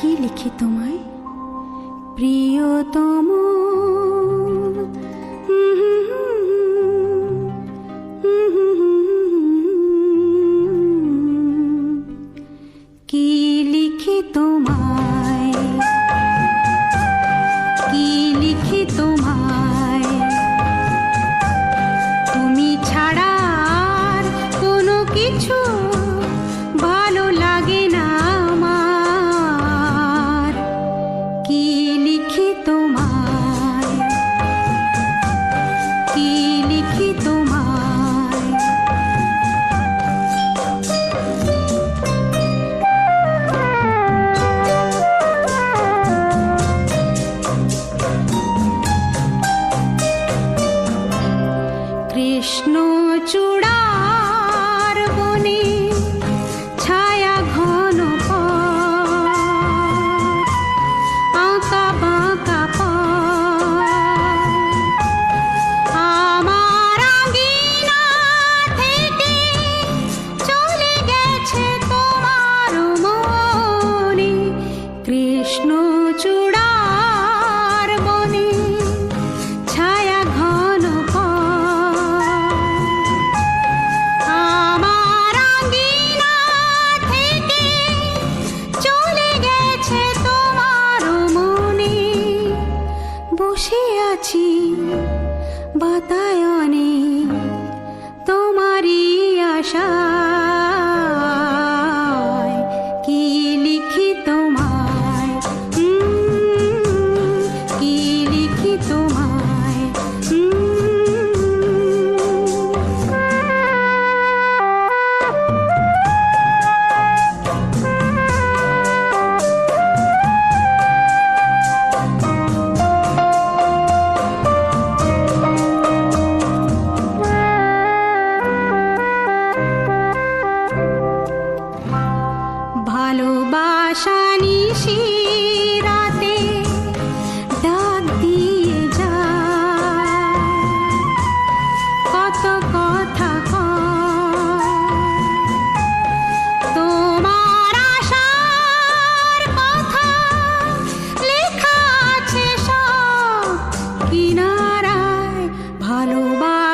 কি লিখি তোমায়? প্রিয়তম। কি লিখি তোমায়? কি লিখি তোমায়? তুমি ছাড়া আর কোনো কিছু विष्णु चूड বাতায়নে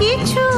কিছু